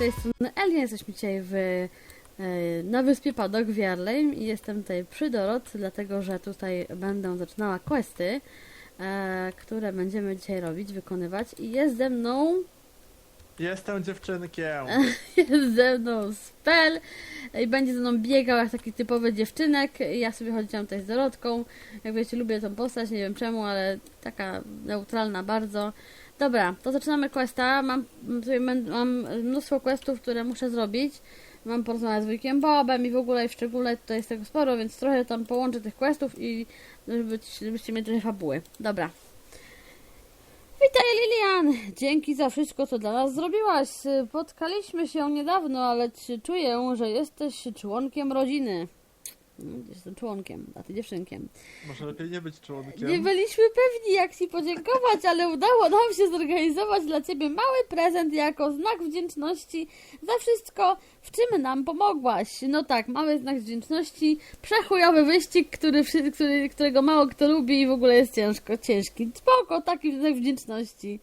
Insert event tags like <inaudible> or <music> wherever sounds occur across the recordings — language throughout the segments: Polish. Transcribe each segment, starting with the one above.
tej strony Elia, jesteśmy dzisiaj w, e, na wyspie Padok w Jarlejm i jestem tutaj przy Dorot, dlatego że tutaj będę zaczynała questy, e, które będziemy dzisiaj robić, wykonywać. I jest ze mną, Jestem dziewczynkiem. <laughs> jest ze mną Spell i będzie ze mną biegał jak taki typowy dziewczynek, ja sobie chodziłam tutaj z Dorotką, jak wiecie lubię tą postać, nie wiem czemu, ale taka neutralna bardzo. Dobra, to zaczynamy questa. Mam, mam mnóstwo questów, które muszę zrobić. Mam porozmawiać z wujkiem Bobem i w ogóle i w szczególe tutaj jest tego sporo, więc trochę tam połączę tych questów i żeby, żebyście mieli trochę fabuły. Dobra. Witaj Lilian! Dzięki za wszystko, co dla nas zrobiłaś. Spotkaliśmy się niedawno, ale czuję, że jesteś członkiem rodziny. Jestem członkiem, a ty dziewczynkiem. Może lepiej nie być członkiem. Nie byliśmy pewni, jak ci podziękować, ale udało nam się zorganizować dla ciebie mały prezent jako znak wdzięczności za wszystko, w czym nam pomogłaś. No tak, mały znak wdzięczności, przechujowy wyścig, który, który, którego mało kto lubi i w ogóle jest ciężko, ciężki. Spoko, taki znak wdzięczności.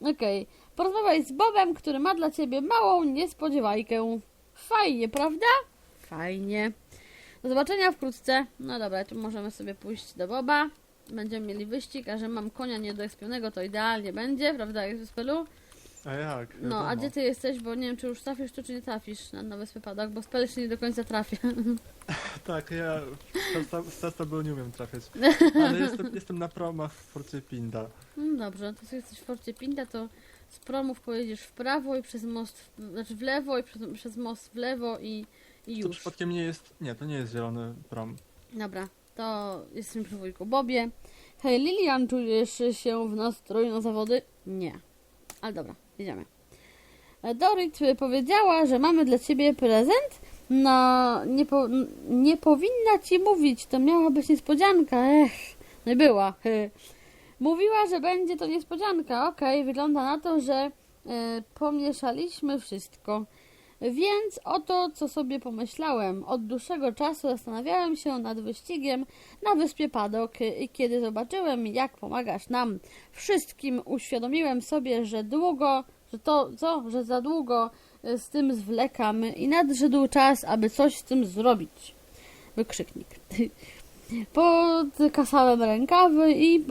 Okej, porozmawiaj z Bobem, który ma dla ciebie małą niespodziewajkę. Fajnie, prawda? Fajnie. Do zobaczenia wkrótce. No dobra, tu możemy sobie pójść do Boba. Będziemy mieli wyścig, a że mam konia niedoekspionego, to idealnie będzie, prawda, jak w Spelu? A jak? No, a Wiadomo. gdzie ty jesteś? Bo nie wiem, czy już trafisz tu, czy nie trafisz na nowy wypadek, bo Spel jeszcze nie do końca trafia. <laughs> Tak, ja z testa był nie umiem trafiać. <laughs> Ale jestem, jestem na promach w Forcie Pinda. No dobrze, to jak jesteś w Forcie Pinda, to z promów pojedziesz w prawo i przez most, w, znaczy w lewo i przez, przez most w lewo i, i To już. przypadkiem nie jest... Nie, to nie jest zielony prom. Dobra, to jesteśmy przy wujku Bobie. Hej, Lilian, czujesz się w nastroju na zawody? Nie. Ale dobra, jedziemy. E, Dorit powiedziała, że mamy dla ciebie prezent. No, nie, po, n- nie powinna ci mówić, to miała być niespodzianka. Ech, no i była. Mówiła, że będzie to niespodzianka. Okej, wygląda na to, że e, pomieszaliśmy wszystko. Więc oto, co sobie pomyślałem. Od dłuższego czasu zastanawiałem się nad wyścigiem na wyspie Padok i kiedy zobaczyłem, jak pomagasz nam wszystkim, uświadomiłem sobie, że długo, że to, co, że za długo y, z tym zwlekam i nadszedł czas, aby coś z tym zrobić. Wykrzyknik. <laughs> Podkasałem rękawy i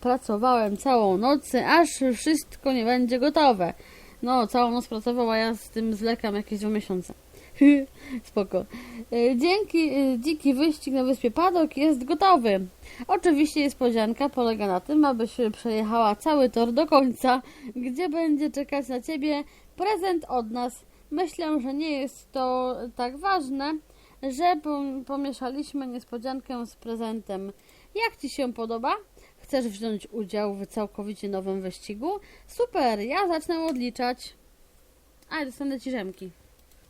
pracowałem całą noc, aż wszystko nie będzie gotowe. No, całą noc pracowała, ja z tym zwlekam jakieś dwa miesiące. <laughs> Spoko. E, Dzięki e, dziki wyścig na wyspie Padok jest gotowy. Oczywiście niespodzianka polega na tym, abyś przejechała cały tor do końca, gdzie będzie czekać na ciebie prezent od nas. Myślę, że nie jest to tak ważne, że pom- pomieszaliśmy niespodziankę z prezentem. Jak ci się podoba? Chcesz wziąć udział w całkowicie nowym wyścigu? Super, ja zacznę odliczać. A, dostanę ci rzemki.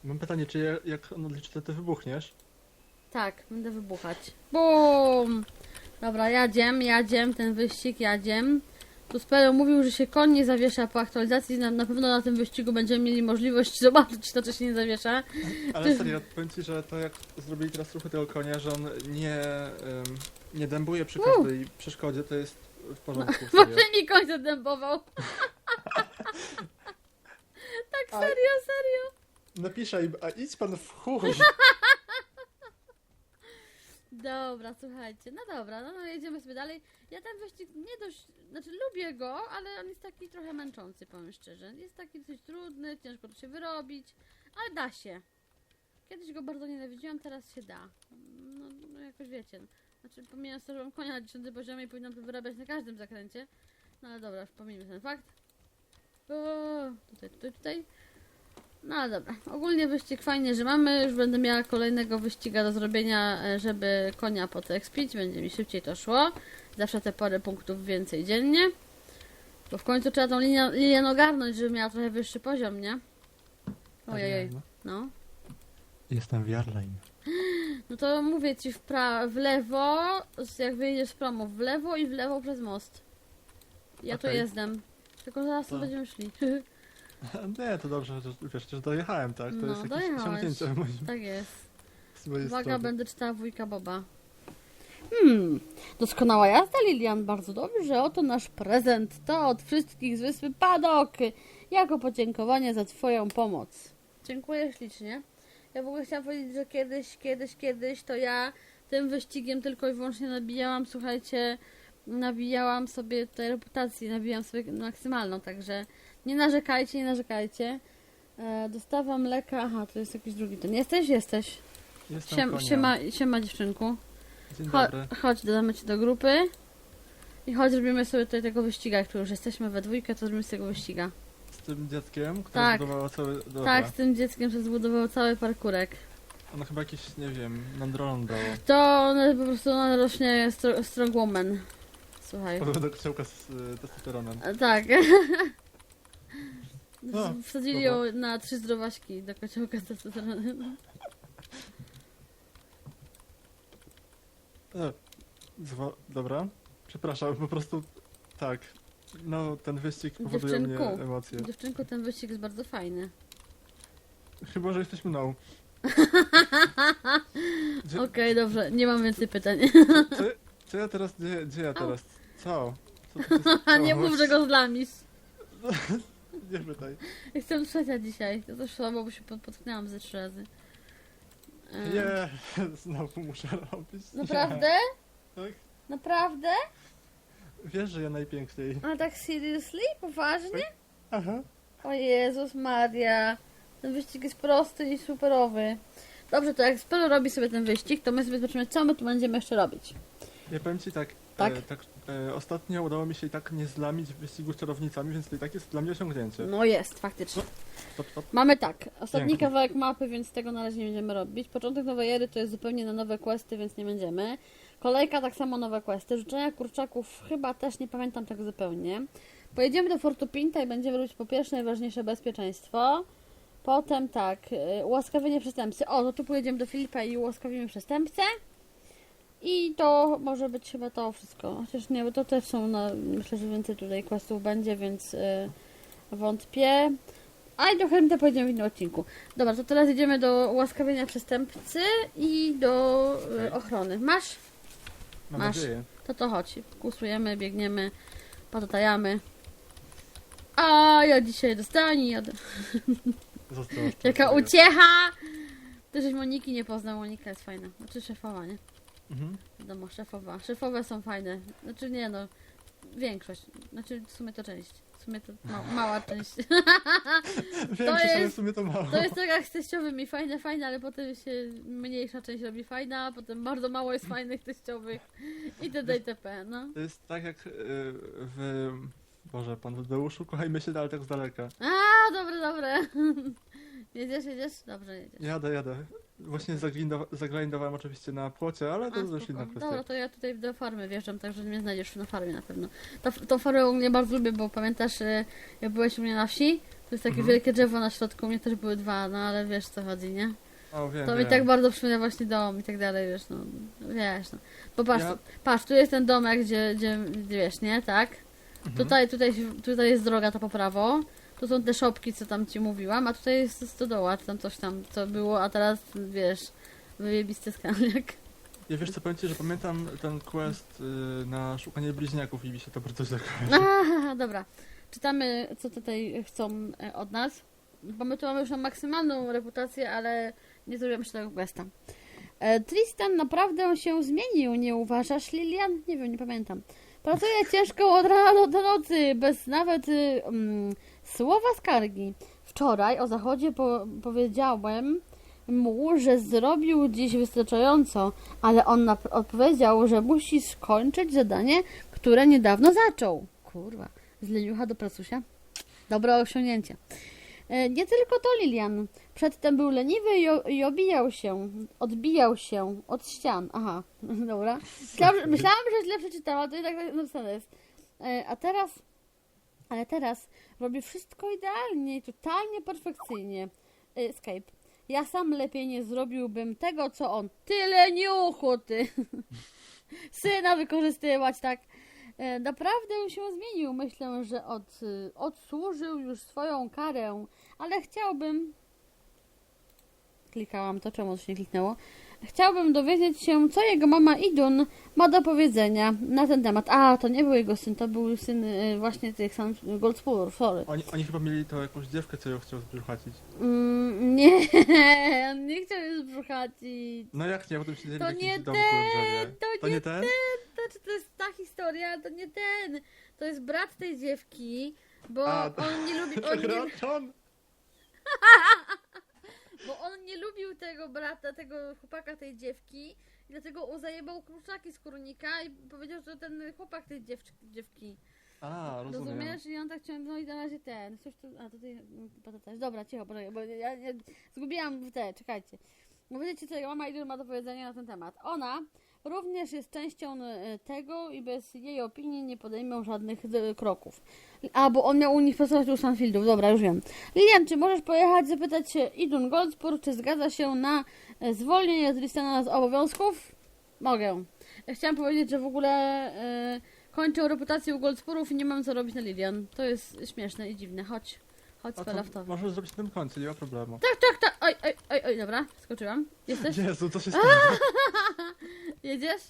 Mam pytanie, czy ja- jak on odliczy, to ty wybuchniesz? Tak, będę wybuchać. Bum! Dobra, jadziem, jadziem, ten wyścig, jadziem. Tu Spelo mówił, że się koń nie zawiesza po aktualizacji. Na, na pewno na tym wyścigu będziemy mieli możliwość <laughs> zobaczyć to, czy się nie zawiesza. Ale serio, powiem ci, że to jak zrobili teraz ruchy tego konia, że on nie, nie dębuje przy każdej przeszkodzie, to jest w porządku. <laughs> Serio. Może mi koń zadębował. <laughs> tak, serio, serio. Napiszę im, a idź pan w chuj. <laughs> Dobra, słuchajcie, no dobra, no, no jedziemy sobie dalej. Ja ten wyścig nie dość, znaczy lubię go, ale on jest taki trochę męczący, powiem szczerze. Jest taki dosyć trudny, ciężko to się wyrobić, ale da się. Kiedyś go bardzo nienawidziłam, teraz się da. No, no jakoś wiecie. Znaczy pomijając to, że mam konia na 10 poziomie i powinnam to wyrabiać na każdym zakręcie. No ale dobra, już pomijmy ten fakt. O, tutaj, tutaj, tutaj. No ale dobra. Ogólnie wyścig fajnie, że mamy. Już będę miała kolejnego wyściga do zrobienia, e, żeby konia potekspić. Będzie mi szybciej to szło. Zawsze te parę punktów więcej dziennie. Bo w końcu trzeba tą linię, linię ogarnąć, żeby miała trochę wyższy poziom, nie? Ojej, no. Jestem w Jarlejm. <gasps> No to mówię ci w, pra- w lewo, jak wyjedziesz z promu, w lewo i w lewo przez most. Ja tu Okej. jestem. Tylko zaraz tu To- będziemy szli. <laughs> Nie, to dobrze, że wiesz, że dojechałem, tak? To No, jest jakieś dojechałeś. osiągnięcie moim. tak jest. <laughs> z mojej Uwaga, strony. będę czytała wujka Boba. Hmm, doskonała jazda, Lilian, bardzo dobrze. Oto nasz prezent. To od wszystkich z wyspy Padok. Jako podziękowanie za Twoją pomoc. Dziękuję ślicznie. Ja w ogóle chciałam powiedzieć, że kiedyś, kiedyś, kiedyś to ja tym wyścigiem tylko i wyłącznie nabijałam, słuchajcie, nabijałam sobie tej reputacji, nabijałam sobie maksymalną, także nie narzekajcie, nie narzekajcie. E, dostawa mleka, aha, to jest jakiś drugi ten. Jesteś? Jesteś. Jestem Siem, konia. siema, siema dziewczynku. Dzień Cho dobry. chodź, dodamy cię do grupy. I chodź, zrobimy sobie tutaj tego wyściga, jak tu już jesteśmy we dwójkę, to zrobimy z tego wyściga. Z tym dzieckiem, które Tak. zbudowało cały... Dobra. Tak, z tym dzieckiem, że zbudował cały parkurek. Ono chyba jakiś, nie wiem, nandrolon dało. To one po prostu ona rośnie stro strong woman. Słuchaj. Do kciołka z y, testosteronem. A, Tak. <laughs> No, Wsadzili ją na trzy zdrowaśki do kociołka z testosteronem. E, zwa- dobra. Przepraszam, po prostu... Tak. No, ten wyścig powoduje mnie Dziewczynku. emocje. Dziewczynku, ten wyścig jest bardzo fajny. Chyba, że jesteśmy no. <laughs> Gdzie, Okej, dobrze, nie mam więcej pytań. co, co ja teraz, gdzie, gdzie ja teraz? Co? Co to jest? A <laughs> nie mów, że go zlamisz. <laughs> Nie pytaj. Jestem trzecia dzisiaj. To też słabo, bo się pod- potknęłam ze trzy razy. E, Nie, znowu muszę robić. Naprawdę? Nie. Tak? Naprawdę? Wiesz, że ja najpiękniej. Ale tak seriously? Poważnie? Aha. O Jezus Maria. Ten wyścig jest prosty i superowy. Dobrze, to jak Spelo robi sobie ten wyścig, to my sobie zobaczymy, co my tu będziemy jeszcze robić. Ja powiem ci tak, Tak? E, tak e, ostatnio udało mi się i tak nie zlamić w wyścigu z czarownicami, więc to i tak jest dla mnie osiągnięcie. No jest, faktycznie. Stop, stop. Mamy tak, ostatni Pięknie. kawałek mapy, więc tego na razie nie będziemy robić. Początek nowej ery to jest zupełnie na nowe questy, więc nie będziemy. Kolejka tak samo nowe questy. Rzucenia kurczaków chyba też nie pamiętam tego zupełnie. Pojedziemy do Fortu Pinta i będziemy robić po pierwsze najważniejsze bezpieczeństwo. Potem tak, y, ułaskawienie przestępcy. O, no tu pojedziemy do Filipa i ułaskawimy przestępcę. I to może być chyba to wszystko. Chociaż nie, bo to też są, na, myślę, że więcej tutaj questów będzie, więc y, wątpię. A i do Hermita pojedziemy w innym odcinku. Dobra, to teraz idziemy do ułaskawienia przestępcy i do y, Okej. ochrony. Masz? Mam Masz. nadzieję. To to chodź. Kusujemy, biegniemy, patatajamy. A ja dzisiaj dostani jadę. Zostałaś Jaka uciecha! Ty żeś Moniki nie poznał, Monika jest fajna. Znaczy szefowa, nie? Mhm. Wiadomo, szefowa. Szefowe są fajne. Znaczy nie no, większość. Znaczy w sumie to część. W sumie to ma, mała część. <laughs> Wiem, że jest- w sumie to mało. To jest tak jak z teściowymi, fajne, fajne, ale potem się mniejsza część robi fajna, a potem bardzo mało jest fajnych teściowych itd. itp. No. To jest tak jak e, w... Boże, pan Tadeuszu, kochajmy się, ale tak z daleka. A, dobre, dobre. <laughs> Jedziesz, jedziesz? Dobrze, jedziesz. Jadę, jadę. Właśnie zagrindowałem oczywiście na płocie, ale to A, już spoko. inna kwestia. Dobra, to ja tutaj do farmy wjeżdżam, także mnie znajdziesz na farmie na pewno. Ta, tą farmę u mnie bardzo lubię, bo pamiętasz, e, jak byłeś u mnie na wsi? To jest takie Mhm. wielkie drzewo na środku, u mnie też były dwa, no ale wiesz co chodzi, nie? O, wiem, To mi wiem. tak bardzo przypomina właśnie dom i tak dalej, wiesz, no, wiesz, no. Bo patrz, Ja- patrz, tu jest ten domek, gdzie, gdzie, gdzie wiesz, nie, tak? Mhm. Tutaj, tutaj, tutaj jest droga ta po prawo, tu są te szopki, co tam ci mówiłam, a tutaj jest stodoła, czy tam coś tam, co było, a teraz, wiesz, wyjebisty skalek. Ja wiesz co, powiem ci, że pamiętam ten quest y, na szukanie bliźniaków i mi się to bardzo źle kojarzy. <laughs> Aha, dobra. Czytamy, co tutaj chcą e, od nas. Bo my tu mamy już na maksymalną reputację, ale nie zrobiłam jeszcze tego questa. E, Tristan naprawdę się zmienił, nie uważasz, Lilian? Nie wiem, nie pamiętam. Pracuje ciężko od rana do, do nocy, bez nawet y, mm, słowa skargi. Wczoraj o zachodzie po, powiedziałem mu, że zrobił dziś wystarczająco, ale on odpowiedział, że musi skończyć zadanie, które niedawno zaczął. Kurwa, z leniucha do pracusia. Dobre osiągnięcie. E, Nie tylko to, Lilian. Przedtem był leniwy i, obijał się, odbijał się od ścian. Aha, <laughs> dobra. Myślałam, że- myślałam, że źle przeczytałam, to jednak napisane jest. E, A teraz, ale teraz robi wszystko idealnie i totalnie perfekcyjnie. E, Escape. Ja sam lepiej nie zrobiłbym tego, co on. Tyle niuchu, ty. <laughs> Syna wykorzystywać, tak. E, Naprawdę się zmienił. Myślę, że od, y, odsłużył już swoją karę, ale chciałbym. Klikałam to, czemu to się nie kliknęło? Chciałbym dowiedzieć się, co jego mama Idun ma do powiedzenia na ten temat. A, to nie był jego syn, to był syn y, właśnie tych sam Goldspur, sorry. Oni, oni chyba mieli to jakąś dziewkę, co ją chciał zbrzuchacić. Mm, nie, <laughs> on nie chciał jej zbrzuchacić. No jak nie, potem siedzieli To nie ten, to To nie nie ten? To, czy to jest ta historia, to nie ten. To jest brat tej dziewki, bo A, to- on nie lubi, <laughs> on nie? <laughs> bo on nie lubił tego brata, tego chłopaka tej dziewki i dlatego zajebał kurczaki z kurnika i powiedział, że ten chłopak tej dziewczy, dziewki. A, rozumiem. Rozumiesz? I on tak ciągnął, no i na razie ten. Coś tu, a tutaj patataj. Dobra, cicho, bo ja, ja zgubiłam te, czekajcie. No wiecie co, mama Idol ma do powiedzenia na ten temat. Ona również jest częścią e, tego i bez jej opinii nie podejmą żadnych e, kroków. A, bo on miał u nich pracować u Stanfieldów, dobra, już wiem. Lilian, czy możesz pojechać zapytać się Idun Goldspur, czy zgadza się na e, zwolnienie Tristana z obowiązków? Mogę. Chciałam powiedzieć, że w ogóle e, kończę reputację u Goldspurów i nie mam co robić na Lilian. To jest śmieszne i dziwne. Chodź. Chodź, A to możesz zrobić na tym końcu, nie ma problemu. Tak, tak, tak. Oj, oj, oj, oj, dobra, skoczyłam. Jesteś? Jezu, co się <laughs> stało? Jedziesz?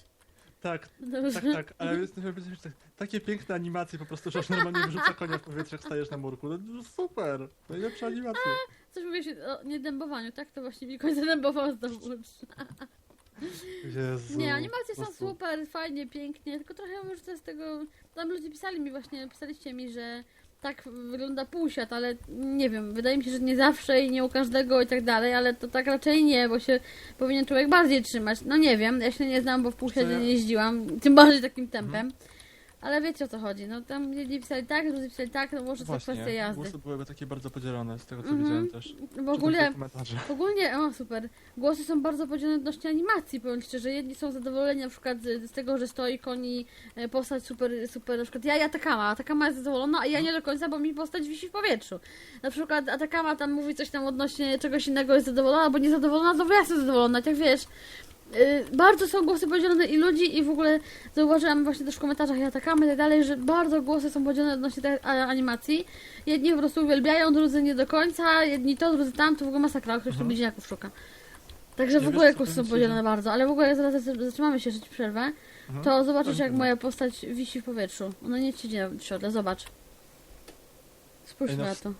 Tak, Dobrze. tak, tak, ale jest, jest, tak, takie piękne animacje po prostu, że aż normalnie wyrzuca konia w powietrze, jak stajesz na murku. No, no super, najlepsze animacje. Coś mówisz o niedębowaniu, tak? To właśnie mi końca dębował zdobycz. Jezu. Nie, animacje są prostu. super, fajnie, pięknie, tylko trochę to z tego... Tam ludzie pisali mi właśnie, pisaliście mi, że tak wygląda półświat, ale nie wiem, wydaje mi się, że nie zawsze i nie u każdego i tak dalej, ale to tak raczej nie, bo się powinien człowiek bardziej trzymać. No nie wiem, ja się nie znam, bo w ja- nie jeździłam, tym bardziej takim tempem. Ale wiecie o co chodzi, no tam jedni pisali tak, drudzy pisali tak, no może to kwestia jazdy. głosy byłyby takie bardzo podzielone, z tego co Mhm. widziałem też. W Czytam ogóle... te komentarze. Ogólnie, o super, głosy są bardzo podzielone odnośnie animacji, powiem szczerze, jedni są zadowoleni na przykład z, z tego, że stoi koni e, postać super, super, na przykład ja i Atakama, Atakama jest zadowolona, a ja nie do końca, bo mi postać wisi w powietrzu. Na przykład Atakama tam mówi coś tam odnośnie czegoś innego jest zadowolona, albo niezadowolona, znowu ja jestem zadowolona, tak wiesz. Y, Bardzo są głosy podzielone i ludzi i w ogóle zauważyłam właśnie też w komentarzach i Atakamy i tak dalej, że bardzo głosy są podzielone odnośnie tej animacji. Jedni po prostu uwielbiają, drudzy nie do końca, jedni to, drudzy tamto, w ogóle masakra, ktoś tu Mhm. bliźniaków szuka. Także w ogóle głosy są ci, podzielone że- bardzo, ale w ogóle zaraz zatrzymamy się, żyć przerwę, Mhm. to zobaczysz jak moja postać wisi w powietrzu. Ona nie siedzi na siodle, zobacz. Spójrz no na to.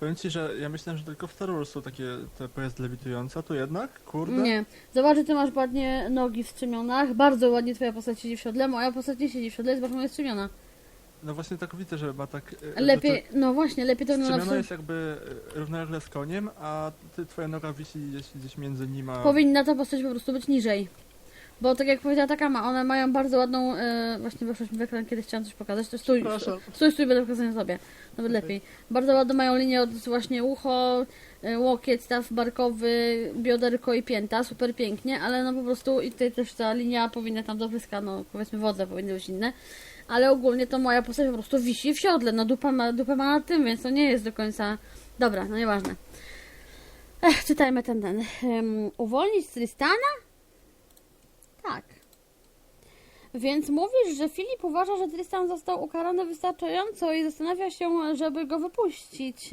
Powiem ci, że ja myślałem, że tylko w Star Wars są takie te pojazdy lewitujące, a tu jednak, kurde. Nie. Zobacz, że ty masz ładnie nogi w strzemionach, bardzo ładnie twoja postać siedzi w siodle, moja postać nie siedzi w siodle, zobacz moja strzymiona. No właśnie tak widzę, że ma tak... e, Lepiej, no właśnie, lepiej to wygląda Strzemiona w jest jakby e, równolegle z koniem, a ty, twoja noga wisi gdzieś, gdzieś między nim a... Powinna ta postać po prostu być niżej. Bo tak jak powiedziała Takama, one mają bardzo ładną, e, właśnie weszłyśmy w ekran, kiedyś chciałam coś pokazać, to stój, Przepraszam. stój, stój, będę pokazać sobie, nawet Okej. lepiej. Bardzo ładną mają linię od właśnie ucho, e, łokieć, staw barkowy, bioderko i pięta, super pięknie, ale no po prostu i tutaj też ta linia powinna tam do wyska, no powiedzmy wodze powinny być inne. Ale ogólnie to moja postać po prostu wisi w siodle, no dupa ma, dupę ma na tym, więc to nie jest do końca... Dobra, no nieważne. Ech, czytajmy ten, ten. Um, uwolnić Tristana? Tak. Więc mówisz, że Filip uważa, że Tristan został ukarany wystarczająco i zastanawia się, żeby go wypuścić.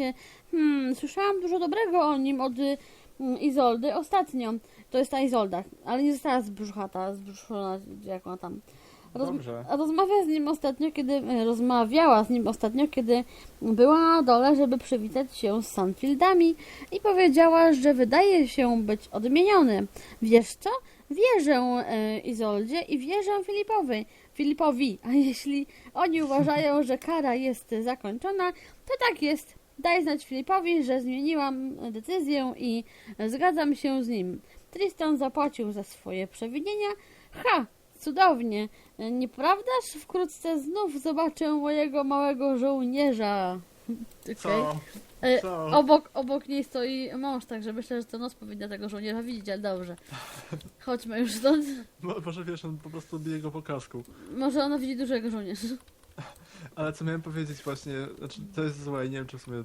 Hmm, słyszałam dużo dobrego o nim od mm, Izoldy ostatnio. To jest ta Izolda, ale nie została zbrzuchata, zbrzuszona, jak ona tam. Roz, Dobrze. rozmawia z nim ostatnio, kiedy e, rozmawiała z nim ostatnio, kiedy była na dole, żeby przywitać się z Sunfieldami i powiedziała, że wydaje się być odmieniony. Wiesz co? Wierzę e, Izoldzie i wierzę Filipowi. Filipowi, a jeśli oni uważają, że kara jest zakończona, to tak jest. Daj znać Filipowi, że zmieniłam decyzję i zgadzam się z nim. Tristan zapłacił za swoje przewinienia. Ha! Cudownie, nieprawdaż? Wkrótce znów zobaczę mojego małego żołnierza. Okej. Co? E, Co? Obok, obok niej stoi mąż, także myślę, że to nos powinna tego żołnierza widzieć, ale dobrze. <laughs> Chodźmy już stąd. Mo- Może wiesz, on po prostu bije go po kasku. Może ona widzi dużego żołnierza. <laughs> Ale co miałem powiedzieć właśnie, znaczy to jest złe i nie wiem czy w sumie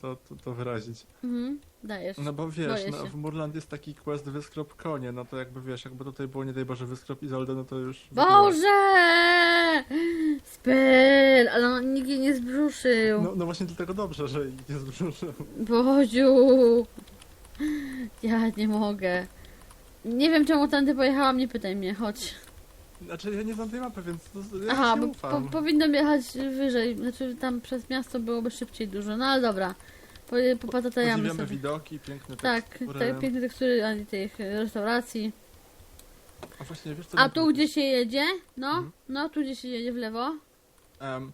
to, to, to wyrazić. Mhm, dajesz. No bo wiesz, Boję no, się. w Murland jest taki quest wyskrop konie, no to jakby wiesz, jakby tutaj było nie daj Boże wyskrop Izoldę, no to już... Boże! Spel! Ale on nikt jej nie zbrzuszył. No, no właśnie dlatego dobrze, że ich nie zbruszył. Boziu! Ja nie mogę. Nie wiem czemu tamty pojechałam, nie pytaj mnie, chodź. Znaczy ja nie znam tej mapy, więc to, ja Aha, się bo ufam. po, powinnam jechać wyżej, znaczy tam przez miasto byłoby szybciej dużo, no ale dobra. Po, popatatajamy Podziwiamy sobie. widoki, piękne Tak, tekstury. te piękne tekstury ani tych e, restauracji. A właśnie, wiesz co? A tu gdzie się jedzie? No, Mhm. no tu gdzie się jedzie w lewo. Em,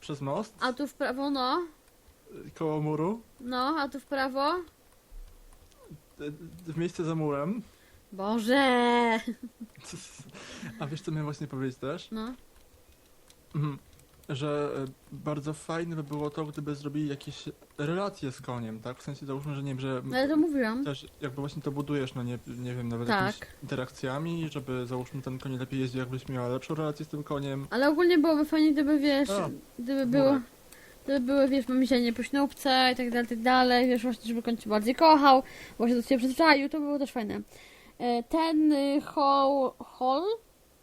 przez most, A tu w prawo, no. koło muru, No, a tu w prawo. y, w miejsce za murem. Boże! <laughs> A wiesz co miałem właśnie powiedzieć też? No. Mhm. Że e, bardzo fajne by było to, gdyby zrobili jakieś relacje z koniem, tak? W sensie załóżmy, że nie wiem, że No ale to mówiłam. też jakby właśnie to budujesz, no nie, nie wiem, nawet Tak. jakimiś interakcjami, żeby załóżmy ten koń lepiej jeździł, jakbyś miała lepszą relację z tym koniem. Ale ogólnie byłoby fajnie, gdyby wiesz, A, gdyby było, murek. gdyby były, wiesz, mamisianie po śnubce i tak dalej, tak dalej, wiesz, właśnie, żeby koń cię bardziej kochał, właśnie do ciebie przyzwyczaił, to było też fajne. E, Ten y, hol, hol,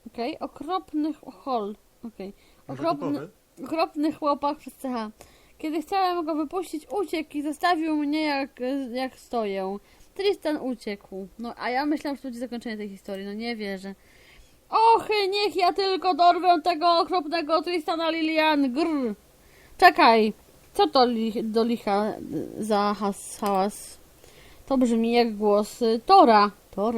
okej, okropny ch- hol, okej, Może okropny, okropny chłopak przez CH. Kiedy chciałem go wypuścić, uciekł i zostawił mnie jak, jak stoję. Tristan uciekł. No, a ja myślałam, że to będzie zakończenie tej historii, no nie wierzę. Och, niech ja tylko dorwę tego okropnego Tristana Lilian, grr. Czekaj, co to li, do licha za has, hałas? To brzmi jak głos y, Tora. Tor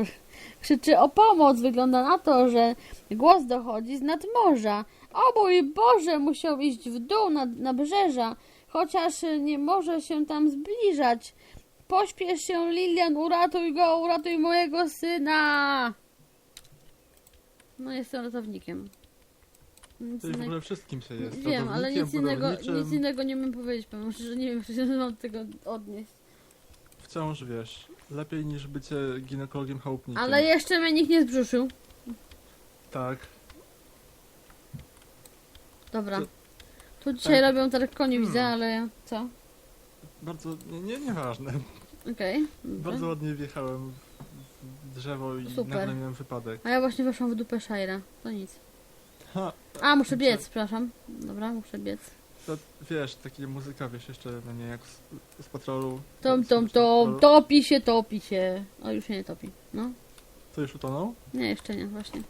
krzyczy o pomoc. Wygląda na to, że głos dochodzi z nadmorza. O mój Boże, musiał iść w dół na, na brzeża, chociaż nie może się tam zbliżać. Pośpiesz się, Lilian, uratuj go, uratuj mojego syna. No, jestem ratownikiem. Nic To w innego- ogóle wszystkim się jest. Wiem, ale nic innego, nic innego nie umiem powiedzieć, powiem szczerze, nie wiem, <laughs> czy się mam do tego odnieść. Wciąż wiesz, lepiej niż bycie ginekologiem chałupnikiem. Ale jeszcze mnie nikt nie zbrzuszył. Tak. Dobra. Tu dzisiaj tak. robią tak koni, Hmm. widzę, ale co? Bardzo, nie, nie, nieważne. Okej. dobra. Bardzo ładnie wjechałem w drzewo i Super. nagle miałem wypadek. A ja właśnie weszłam w dupę Shaira. To nic. Ha, A, muszę biec, przepraszam. Dobra, muszę biec. To wiesz, takie muzyka, wiesz, jeszcze, no nie, jak z, z patrolu. Tom, tom, tom, topi się, topi się. O, już się nie topi. No. To już utonął? Nie, jeszcze nie, właśnie.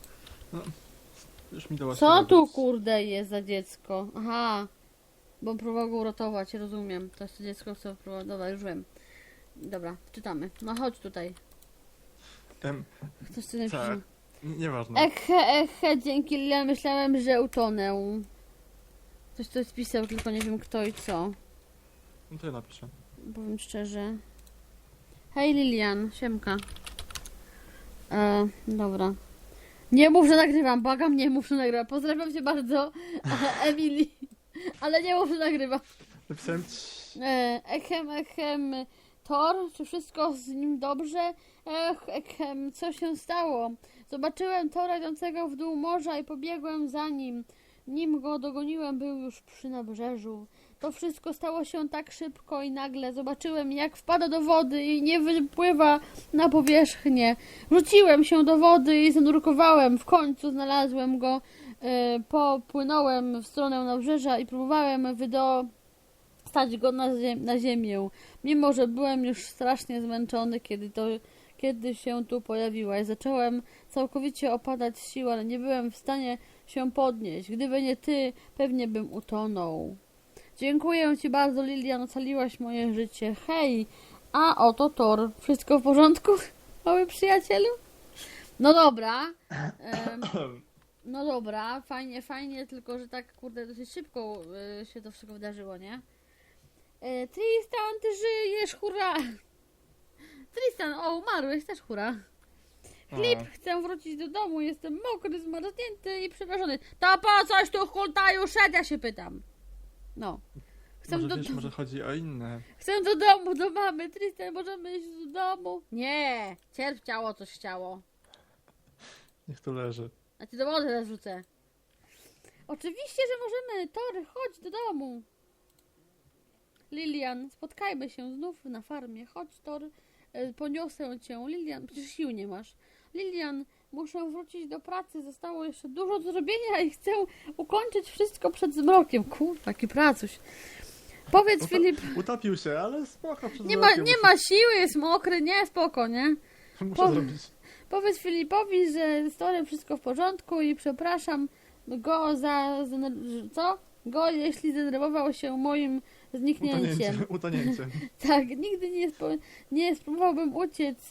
Już mi dałaś Co tu kurde jest za dziecko? Aha. Bo próbował go uratować, rozumiem. To jest to dziecko, co próbował. Dobra, już wiem. Dobra, czytamy. No chodź tutaj. Em, Chcesz coś napisać? tak, nieważne. Eche, eche, dzięki Lilian myślałem, że utonę. Ktoś to spisał, tylko nie wiem kto i co. No to ja napiszę. Powiem szczerze. Hej Lilian, siemka. E, dobra. Nie mów, że nagrywam, błagam, nie mów, że nagrywam. Pozdrawiam cię bardzo, <laughs> Emily. Ale nie mów, że nagrywam. Napisałem. E, echem, echem, Thor, czy wszystko z nim dobrze? Ech, echem, co się stało? Zobaczyłem Tora idącego w dół morza i pobiegłem za nim. Nim go dogoniłem, był już przy nabrzeżu. To wszystko stało się tak szybko i nagle zobaczyłem, jak wpada do wody i nie wypływa na powierzchnię. Rzuciłem się do wody i zanurkowałem. W końcu znalazłem go. E, popłynąłem w stronę nabrzeża i próbowałem wydo stać go na, na ziemię. Mimo, że byłem już strasznie zmęczony, kiedy to kiedy się tu pojawiłaś. Zacząłem całkowicie opadać sił, ale nie byłem w stanie się podnieść. Gdyby nie ty, pewnie bym utonął. Dziękuję ci bardzo, Lilian, ocaliłaś moje życie. Hej, a oto Tor. Wszystko w porządku, <laughs> mały przyjacielu? No dobra. No dobra, fajnie, fajnie, tylko że tak, kurde, dosyć szybko y, się to wszystko wydarzyło, nie? E, Tristan, ty żyjesz, hurra! Tristan, o, umarłeś, też hurra. Flip, A, chcę wrócić do domu, jestem mokry, zmarznięty i przerażony. To po coś tu hultaju szedł, ja się pytam. No. Chcę może do, wiesz, może chodzi o inne. chcę do domu, do mamy. Tristan, możemy iść do domu? Nie, cierp ciało, coś chciało. Niech to leży. A ty do wody teraz rzucę. Oczywiście, że możemy. Tory, chodź do domu. Lilian, spotkajmy się znów na farmie. Chodź, Tor, e, poniosę cię. Lilian, przecież sił nie masz. Lilian, muszę wrócić do pracy. Zostało jeszcze dużo do zrobienia i chcę ukończyć wszystko przed zmrokiem. Kurwa, jaki pracuś. Powiedz, Filip, Utopił się, ale spoko. przed nie ma, nie ma siły, jest mokry, nie, spoko, nie? Muszę po- zrobić. Powiedz Filipowi, że z Torem wszystko w porządku i przepraszam go za... co? Go, jeśli zdenerwował się moim zniknięciem. Utonięciem. Utonięciem. <laughs> Tak, nigdy nie, spo- nie spróbowałbym uciec.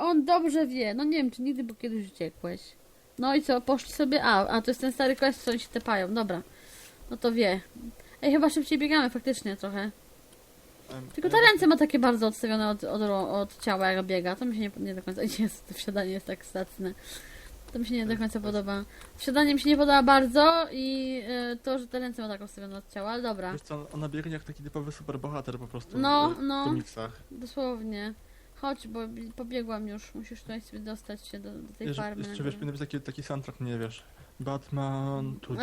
On dobrze wie. No nie wiem, czy nigdy, bo kiedyś uciekłeś. No i co, poszli sobie... A, a to jest ten stary quest, co oni się tepają. Dobra. No to wie. Ej, chyba szybciej biegamy faktycznie trochę. Tylko te ręce ma takie bardzo odstawione od, od, od ciała, jak biega. To mi się nie, nie do końca... <laughs> Jest, to wsiadanie jest tak statne. To mi się nie do końca podoba. Wsiadanie mi się nie podoba bardzo i e, to, że te ręce ma tak odstawione od ciała, ale dobra. Wiesz co, ona biegnie jak taki typowy superbohater po prostu No, w, w no. komiksach. Dosłownie. Chodź, bo bi- pobiegłam już. Musisz tutaj sobie dostać się do, do tej Jeszcze, farmy. jeszcze wiesz, powinien być taki, taki soundtrack, nie wiesz. Batman, tu, du,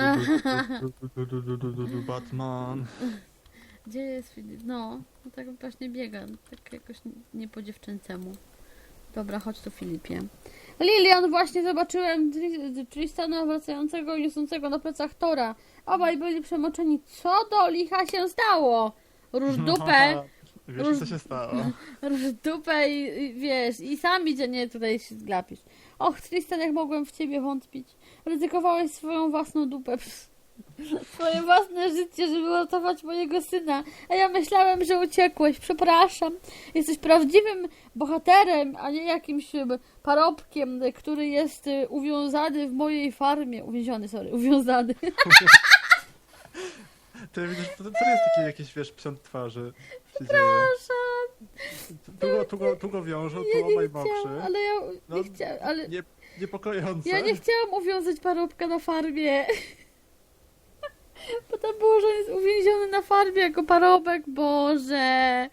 du, du, du, du, du, du, du, Batman. Gdzie jest Filip? No, no tak właśnie biega. Tak jakoś nie po dziewczęcemu. Dobra, chodź tu Filipie. Lilian, właśnie zobaczyłem Tri- Tristana wracającego i niosącego na plecach Tora. Obaj byli przemoczeni. Co do licha się stało? Róż dupę, Wiesz, co się stało? <laughs> dupę i, i wiesz, i sam idzie, nie tutaj się zgapisz. Och, Tristan, jak mogłem w ciebie wątpić. Ryzykowałeś swoją własną dupę. Pff. <laughs> Swoje własne życie, żeby uratować mojego syna. A ja myślałem, że uciekłeś. Przepraszam. Jesteś prawdziwym bohaterem, a nie jakimś em, parobkiem, y, który jest y, uwiązany w mojej farmie. Uwięziony, sorry, uwiązany. <laughs> Widzę, że to, to jest taki jakiś, wiesz, psiąt twarzy się dzieje. Przepraszam. Tu go, tu go, tu go wiążą, Ja tu obaj nie chciałam, mokrzy. ale ja No, nie chciałam, ale Nie, niepokojące. ja nie chciałam uwiązać parobka na farmie. <laughs> Bo tam było, że on jest uwięziony na farmie jako parobek. Boże.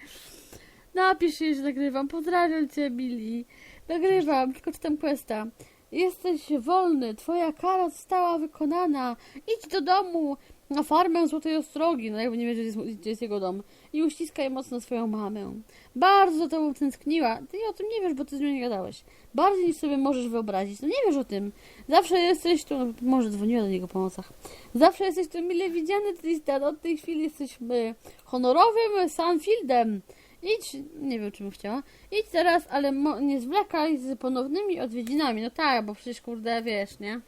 Napisz jej, że nagrywam. Pozdrawiam cię, Billy. Nagrywam, tylko czytam questa. Jesteś wolny, twoja kara została wykonana. Idź do domu na farmę Złotej Ostrogi. No jakby nie wie, że jest, gdzie jest jego dom. I uściskaj mocno swoją mamę. Bardzo tobą tęskniła. Ty o tym nie wiesz, bo ty z nią nie gadałeś. Bardziej niż sobie możesz wyobrazić. No nie wiesz o tym. Zawsze jesteś tu, no, może dzwoniła do niego po nocach. Zawsze jesteś tu mile widziany, Tristan. Od tej chwili jesteś y, honorowym Sanfieldem. Idź, nie wiem, czym chciała. Idź teraz, ale nie zwlekaj z ponownymi odwiedzinami. No tak, bo przecież kurde, wiesz, nie?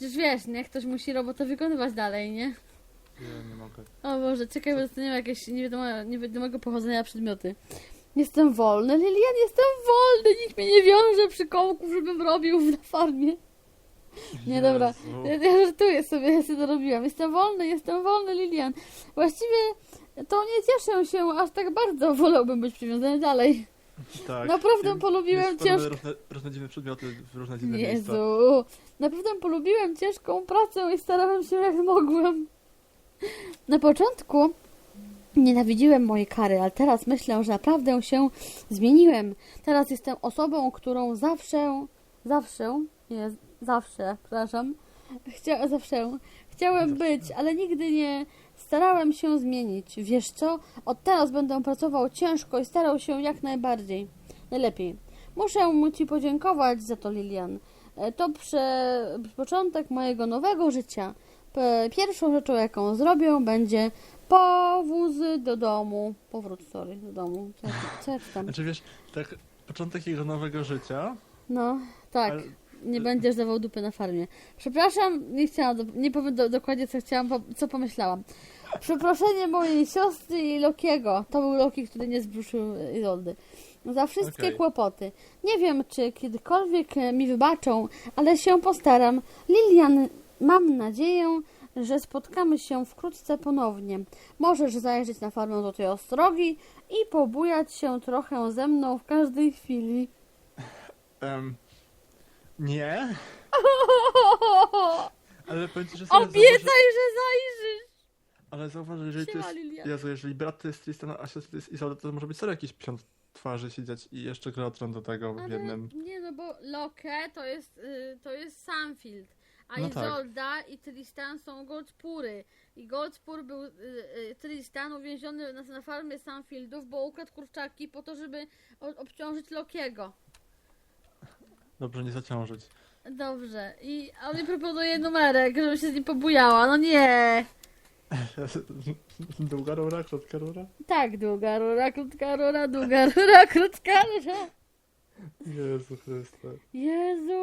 Przecież wiesz, nie? Ktoś musi robotę wykonywać dalej, nie? Nie, nie mogę. O Boże, czekaj, bo dostaniemy jakieś nie wiadomo, niewiadomego pochodzenia przedmioty. Jestem wolny, Lilian, jestem wolny! Nikt mnie nie wiąże przy kołku, żebym robił na farmie. Nie, dobra. Jezu. Ja, ja żartuję sobie, ja sobie to robiłam. Jestem wolny, jestem wolny, Lilian. Właściwie to nie cieszę się aż tak bardzo. Wolałbym być przywiązany dalej. Tak. Naprawdę polubiłem ciężko. Różne, różne dziwne przedmioty w różne dziwne miejsca. Jezu, naprawdę polubiłem ciężką pracę i starałem się jak mogłem. Na początku nienawidziłem mojej kary, ale teraz myślę, że naprawdę się zmieniłem. Teraz jestem osobą, którą zawsze, zawsze, nie, zawsze, przepraszam, chcia, zawsze chciałem być, ale nigdy nie starałem się zmienić. Wiesz co? Od teraz będę pracował ciężko i starał się jak najbardziej. Najlepiej. Muszę mu Ci podziękować za to, Lilian. E, To prze, początek mojego nowego życia. Pierwszą rzeczą, jaką zrobię, będzie powóz do domu. Powrót, sorry, do domu. Co, co ja tam? Znaczy wiesz, tak początek jego nowego życia, No, tak. ale Nie będziesz dawał dupy na farmie. Przepraszam, nie chciałam, nie powiem do, dokładnie co chciałam, co pomyślałam. Przeproszenie mojej siostry i Lokiego. To był Loki, który nie zbruszył Izoldy. Za wszystkie Okej. kłopoty. Nie wiem, czy kiedykolwiek e, mi wybaczą, ale się postaram. Lilian, mam nadzieję, że spotkamy się wkrótce ponownie. Możesz zajrzeć na farmę do tej ostrogi i pobujać się trochę ze mną w każdej chwili. em, nie, ale powiem ci, że sobie Obiecaj, zauważy, że zajrzysz! ale zauważ, że jeżeli to Siema, jest, Lilian. Jezu, jeżeli brat to jest Tristan, a siostra to jest to może być serio jakiś psiąt twarzy siedzieć i jeszcze Grotron do tego w Ale jednym. nie, no bo Loke to jest, y, to jest Sanfield, a No tak. Izolda i Tristan są Goldpury. I Goldspur był, y, y, Tristan uwięziony na, na farmie Sanfieldów, bo ukradł kurczaki po to, żeby obciążyć Lokiego. Dobrze, nie zaciążyć. Dobrze. I on mi proponuje numerek, żebym się z nim pobujała. No nie! <laughs> Długa rura, krótka rura? Tak, długa rura, krótka rura, długa rura, <laughs> krótka rura. Jezu Chryste. Jezu,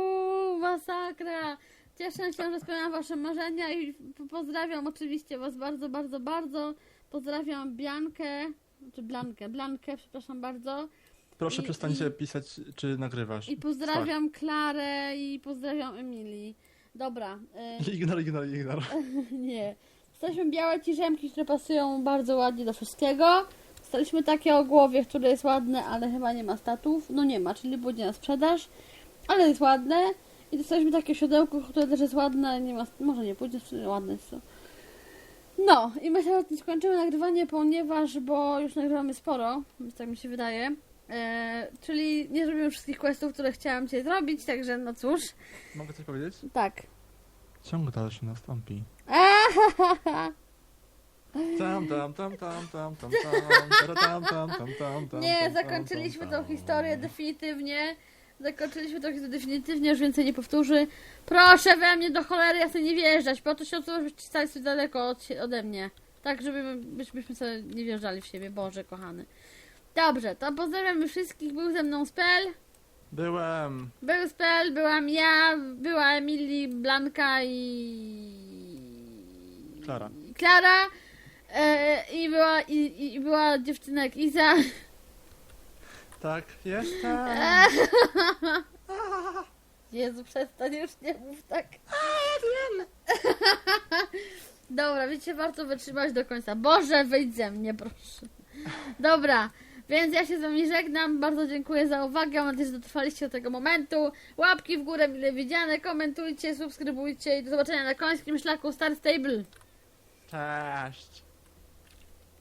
masakra! Cieszę się, że spełniam wasze marzenia i pozdrawiam oczywiście was bardzo, bardzo, bardzo. Pozdrawiam Biankę, czy Blankę, Blankę, przepraszam bardzo. Proszę I- przestańcie i- pisać, czy nagrywasz. I pozdrawiam Klarę i pozdrawiam Emilii. Dobra, y, <laughs> Ignor, ignor, ignor. nie. Dostaliśmy białe ciżemki, które pasują bardzo ładnie do wszystkiego. Dostaliśmy takie o głowie, które jest ładne, ale chyba nie ma statów. No nie ma, czyli będzie na sprzedaż, ale jest ładne. I dostaliśmy takie siodełko, które też jest ładne, ale nie ma, może nie pójdzie, ładne jest to. No i myślę, że nie skończymy nagrywanie, ponieważ, bo już nagrywamy sporo, więc tak mi się wydaje. E, czyli nie zrobimy wszystkich questów, które chciałam dzisiaj zrobić, także no cóż. Mogę coś powiedzieć? Tak. Ciąg dalszy nastąpi. Eee, Tam, tam, tam, tam, tam, tam, tam, tam, tam, tam, tam, tam, Nie, zakończyliśmy tą historię definitywnie. Zakończyliśmy tą historię definitywnie, już więcej nie powtórzy. Proszę we mnie do cholery jasnej nie wjeżdżać, po to się sobie daleko od, ode mnie. Tak, żeby byś- byśmy sobie nie wjeżdżali w siebie, Boże kochany. Dobrze, to pozdrawiamy wszystkich, był ze mną Spell, Byłem. był Spell, byłam ja, była Emily, Blanka i... Klara. Klara. E, I była, i, i była dziewczyna jak Iza. Tak, jestem. <laughs> Jezu, przestań już nie mów tak. <laughs> Dobra, wiecie, warto wytrzymać do końca. Boże, wyjdź ze mnie, proszę. Dobra, więc ja się z wami żegnam. Bardzo dziękuję za uwagę. Mam nadzieję, że dotrwaliście do tego momentu. Łapki w górę, mile widziane. Komentujcie, subskrybujcie i do zobaczenia na końskim szlaku Star Stable. Cześć.